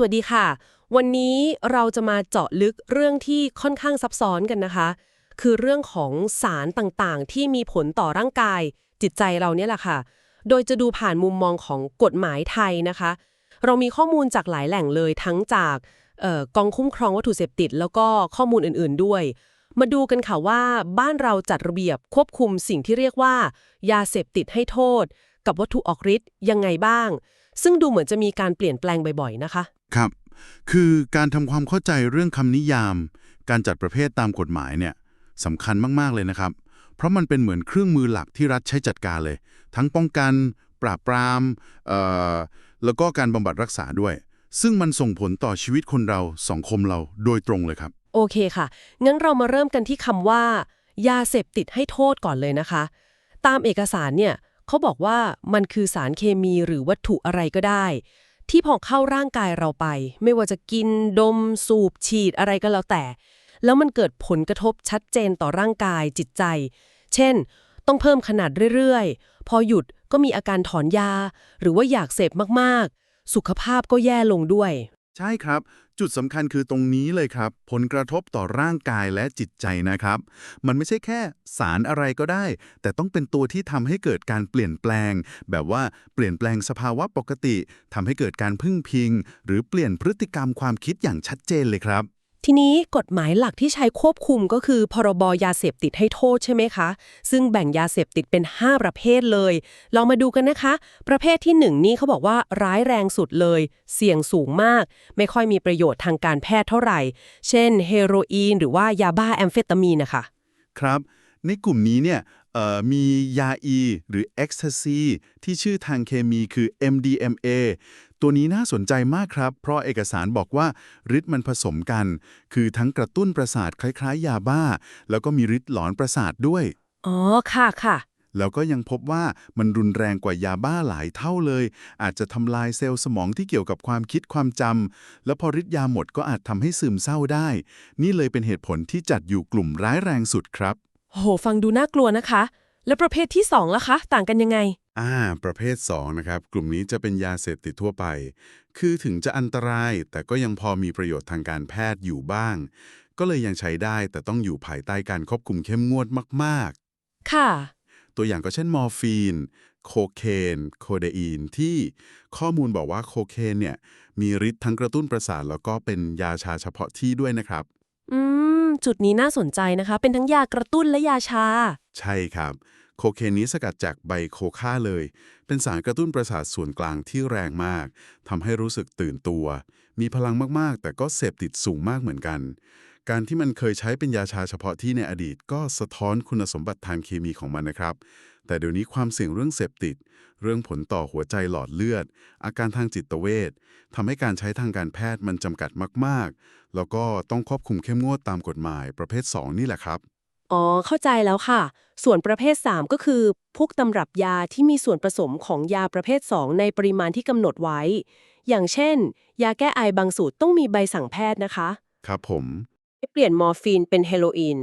สวัสดีค่ะ วันนี้เราจะมาเจาะลึกเรื่องที่ค่อนข้างซับซ้อนกันนะคะ คือเรื่องของสารต่างๆ ที่มีผลต่อร่างกาย จิตใจเราเนี่ยแหละค่ะ โดยจะดูผ่านมุมมองของกฎหมายไทยนะคะ เรามีข้อมูลจากหลายแหล่งเลยทั้งจากออกองคุ้มครองวัตถุเสพติด แล้วก็ข้อมูลอื่นๆด้วย มาดูกันค่ะว่าบ้านเราจัดระเบียบควบคุมสิ่งที่เรียกว่า ยาเสพติดให้โทษ กับวัตถุออกฤทธิ์ยังไงบ้าง ซึ่งดูเหมือนจะมีการเปลี่ยนแปลงบ่อยๆนะคะ ครับ คือการทำความเข้าใจเรื่องคำนิยาม การจัดประเภทตามกฎหมายเนี่ยสำคัญมากๆเลยนะครับ เพราะมันเป็นเหมือนเครื่องมือหลักที่รัฐใช้จัดการเลย ทั้งป้องกัน ปราบปรามเอ่อแล้วก็การบำบัดรักษาด้วย ซึ่งมันส่งผลต่อชีวิตคนเราสังคมเราโดยตรงเลยครับ โอเคค่ะ งั้นเรามาเริ่มกันที่คำว่า ยาเสพติดให้โทษก่อนเลยนะคะ ตามเอกสารเนี่ย เขาบอกว่ามันคือสารเคมีหรือวัตถุอะไรก็ได้ ที่พอเข้าร่างกายเราไป ไม่ว่าจะกินดม สูบฉีดอะไรก็แล้วแต่ แล้วมันเกิดผลกระทบชัดเจนต่อร่างกายจิตใจ เช่น ต้องเพิ่มขนาดเรื่อยๆ พอหยุดก็มีอาการถอนยา หรือว่าอยากเสพมากๆ สุขภาพก็แย่ลงด้วย ใช่ครับ จุดสำคัญคือตรงนี้เลยครับ ผลกระทบต่อร่างกายและจิตใจนะครับ มันไม่ใช่แค่สารอะไรก็ได้ แต่ต้องเป็นตัวที่ทำให้เกิดการเปลี่ยนแปลง แบบว่าเปลี่ยนแปลงสภาวะปกติทำให้เกิดการพึ่งพิง หรือเปลี่ยนพฤติกรรมความคิดอย่างชัดเจนเลยครับ ทีนี้กฎหมายหลักที่ใช้ควบคุมก็คือพรบยาเสพติดให้โทษใช่ไหมคะ ซึ่งแบ่งยาเสพติดเป็น 5 ประเภทเลย ลองมาดูกันนะคะ ประเภทที่ 1 นี่เขาบอกว่าร้ายแรงสุดเลย เสี่ยงสูงมาก ไม่ค่อยมีประโยชน์ทางการแพทย์เท่าไหร่ เช่น เฮโรอีน หรือว่ายาบ้าแอมเฟตามีนนะคะ ครับ ในกลุ่มนี้เนี่ย มียาอีหรือ ecstasy ที่ชื่อทางเคมีคือ MDMA ตัวนี้น่าสนใจมากครับ เพราะเอกสารบอกว่าฤทธิ์มันผสมกัน คือทั้งกระตุ้นประสาทคล้ายๆ ยาบ้า แล้วก็มีฤทธิ์หลอนประสาทด้วย อ๋อ ค่ะค่ะ แล้วก็ยังพบว่ามันรุนแรงกว่ายาบ้าหลายเท่าเลย อาจจะทำลายเซลล์สมองที่เกี่ยวกับความคิดความจำ แล้วพอฤทธิ์ยาหมดก็อาจทำให้ซึมเศร้าได้ นี่เลยเป็นเหตุผลที่จัดอยู่กลุ่มร้ายแรงสุดครับ โห ฟังดูน่ากลัวนะคะ แล้วประเภทที่2ล่ะคะ ต่างกันยังไง อ่า ประเภท 2 นะครับ กลุ่มนี้จะเป็นยาเสพติดทั่วไป คือถึงจะอันตราย แต่ก็ยังพอมีประโยชน์ทางการแพทย์อยู่บ้าง ก็เลยยังใช้ได้แต่ต้องอยู่ภายใต้การควบคุมเข้มงวดมากค่ะๆตัวอย่างก็เช่นมอร์ฟีน โคเคน โคเดอีน ที่ข้อมูลบอกว่าโคเคนเนี่ย มีฤทธิ์ทั้งกระตุ้นประสาทแล้วก็เป็นยาชาเฉพาะที่ด้วยนะครับ อืม จุดนี้น่าสนใจนะคะ เป็นทั้งยากระตุ้นและยาชา ใช่ครับ โคเคนนี้สกัดจากใบโคค่าเลย เป็นสารกระตุ้นประสาทส่วนกลางที่แรงมาก ทำให้รู้สึกตื่นตัว มีพลังมาก ๆ แต่ก็เสพติดสูงมากเหมือนกัน การที่มันเคยใช้เป็นยาชาเฉพาะที่ในอดีต ก็สะท้อนคุณสมบัติทางเคมีของมันนะครับ แต่เดี๋ยวนี้ความเสี่ยงเรื่องเสพติด เรื่องผลต่อหัวใจหลอดเลือด อาการทางจิตเวชทำให้การใช้ทางการแพทย์มันจำกัดมากๆ แล้วก็ต้องควบคุมเข้มงวดตามกฎหมายประเภท 2 นี่แหละครับ อ๋อ เข้าใจแล้วค่ะ ส่วนประเภท 3 ก็คือ พวกตำรับยาที่มีส่วนผสมของยาประเภท 2 ในปริมาณที่กำหนดไว้ อย่างเช่น ยาแก้ไอบางสูตรต้องมีใบสั่งแพทย์นะคะ ครับผมให้เปลี่ยนมอร์ฟีนเป็นเฮโรอีน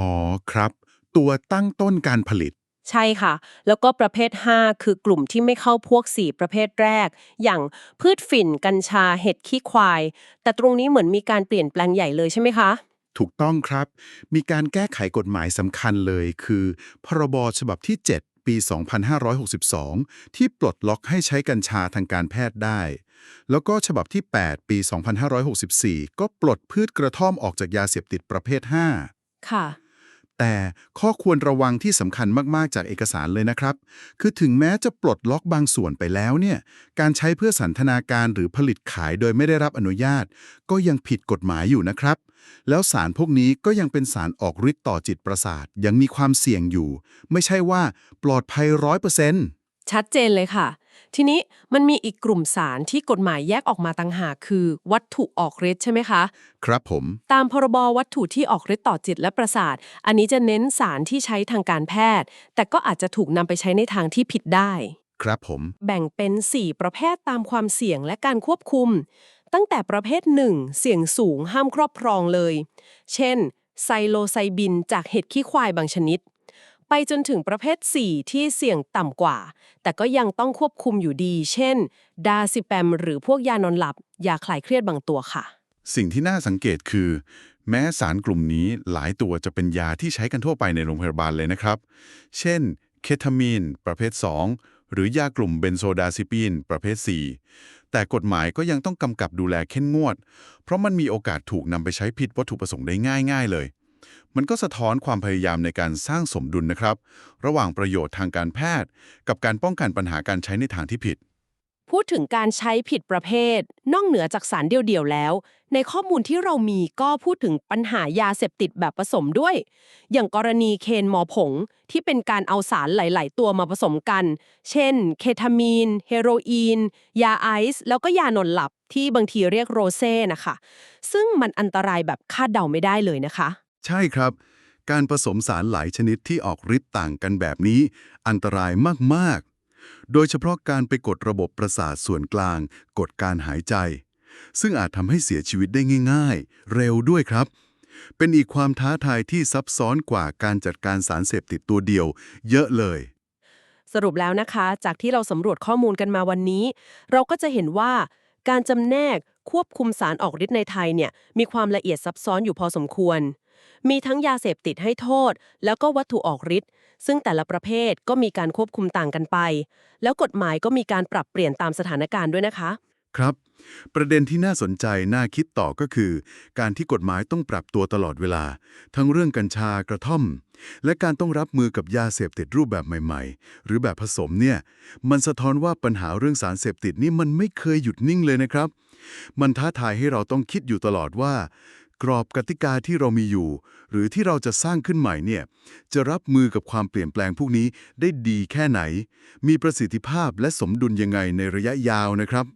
อ๋อครับ ตัวตั้งต้นการผลิต ใช่ค่ะ แล้วก็ประเภท 5 คือกลุ่มที่ไม่เข้าพวก 4 ประเภทแรก อย่างพืชฝิ่น กัญชา เห็ดขี้ควาย แต่ตรงนี้เหมือนมีการเปลี่ยนแปลงใหญ่เลยใช่ไหมคะ ถูกต้องครับ มีการแก้ไขกฎหมายสำคัญเลย คือ พรบฉบับที่ 7 ปี 2562 ที่ปลดล็อกให้ใช้กัญชาทางการแพทย์ได้ แล้วก็ฉบับที่ 8 ปี 2564 ก็ปลดพืชกระท่อมออกจากยาเสพติดประเภท 5 ค่ะ แต่ข้อควรระวังที่สำคัญมาก ๆ จากเอกสารเลยนะครับ คือถึงแม้จะปลดล็อกบางส่วนไปแล้วเนี่ย การใช้เพื่อสันทนาการหรือผลิตขายโดยไม่ได้รับอนุญาต ก็ยังผิดกฎหมายอยู่นะครับ แล้วสารพวกนี้ก็ยังเป็นสารออกฤทธิ์ต่อจิตประสาท ยังมีความเสี่ยงอยู่ ไม่ใช่ว่าปลอดภัยร้อยเปอร์เซ็นต์ชัดเจนเลยค่ะ ทีนี้มันมีอีกกลุ่มสารที่กฎหมายแยกออกมาต่างหากคือ วัตถุออกฤทธิ์ใช่ไหมคะ ครับผม ตามพรบวัตถุที่ออกฤทธิ์ต่อจิตและประสาท อันนี้จะเน้นสารที่ใช้ทางการแพทย์ แต่ก็อาจจะถูกนำไปใช้ในทางที่ผิดได้ ครับผม แบ่งเป็น 4 ประเภทตามความเสี่ยงและการควบคุม ตั้งแต่ประเภท 1 เสี่ยงสูงห้ามครอบครองเลย เช่น ไซโลไซบินจากเห็ดขี้ควายบางชนิด ไปจนถึงประเภท 4 ที่เสี่ยงต่ำกว่า แต่ก็ยังต้องควบคุมอยู่ดี เช่น ดาซิแปม หรือพวกยานอนหลับ ยาคลายเครียดบางตัวค่ะ สิ่งที่น่าสังเกตคือ แม้สารกลุ่มนี้หลายตัวจะเป็นยาที่ใช้กันทั่วไปในโรงพยาบาลเลยนะครับ เช่น เคทามีน ประเภท 2 หรือยากลุ่มเบนโซดาซิปีน ประเภท 4 แต่กฎหมายก็ยังต้องกำกับดูแลเข้มงวด เพราะมันมีโอกาสถูกนำไปใช้ผิดวัตถุประสงค์ได้ง่าย ๆ เลย มันก็สะท้อนความพยายามในการสร้างสมดุลนะครับ ระหว่างประโยชน์ทางการแพทย์ กับการป้องกันปัญหาการใช้ในทางที่ผิด พูดถึงการใช้ผิดประเภท นอกเหนือจากสารเดียวๆแล้ว ในข้อมูลที่เรามีก็พูดถึงปัญหายาเสพติดแบบผสมด้วย อย่างกรณีเคนมอผง ที่เป็นการเอาสารหลาย ๆ ตัวมาผสมกัน เช่น เคทามีน เฮโรอีน ยาไอซ์แล้วก็ยานอนหลับที่บางทีเรียกโรเซ่นะคะ ซึ่งมันอันตรายแบบคาดเดาไม่ได้เลยนะคะ ใช่ครับ การผสมสารหลายชนิดที่ออกฤทธิ์ต่างกันแบบนี้ อันตรายมาก ๆ โดยเฉพาะการไปกดระบบประสาทส่วนกลาง กดการหายใจ ซึ่งอาจทำให้เสียชีวิตได้ง่าย ๆ เร็วด้วยครับ เป็นอีกความท้าทายที่ซับซ้อนกว่าการจัดการสารเสพติดตัวเดียว เยอะเลย สรุปแล้วนะคะ จากที่เราสำรวจข้อมูลกันมาวันนี้ เราก็จะเห็นว่าการจำแนกควบคุมสารออกฤทธิ์ในไทยเนี่ยมีความละเอียดซับซ้อนอยู่พอสมควร มีทั้งยาเสพติดให้โทษ แล้วก็วัตถุออกฤทธิ์ซึ่งแต่ละประเภทก็มีการควบคุมต่างกันไป แล้วกฎหมายก็มีการปรับเปลี่ยนตามสถานการณ์ด้วยนะคะ ครับ ประเด็นที่น่าสนใจน่าคิดต่อก็คือ การที่กฎหมายต้องปรับตัวตลอดเวลา ทั้งเรื่องกัญชากระท่อม และการต้องรับมือกับยาเสพติดรูปแบบใหม่ ๆ หรือแบบผสมเนี่ย มันสะท้อนว่าปัญหาเรื่องสารเสพติดนี่มันไม่เคยหยุดนิ่งเลยนะครับ มันท้าทายให้เราต้องคิดอยู่ตลอดว่า กรอบกติกาที่เรามีอยู่ หรือที่เราจะสร้างขึ้นใหม่เนี่ยจะรับมือกับความเปลี่ยนแปลงพวกนี้ได้ดีแค่ไหน มีประสิทธิภาพและสมดุลยังไงในระยะยาวนะครับ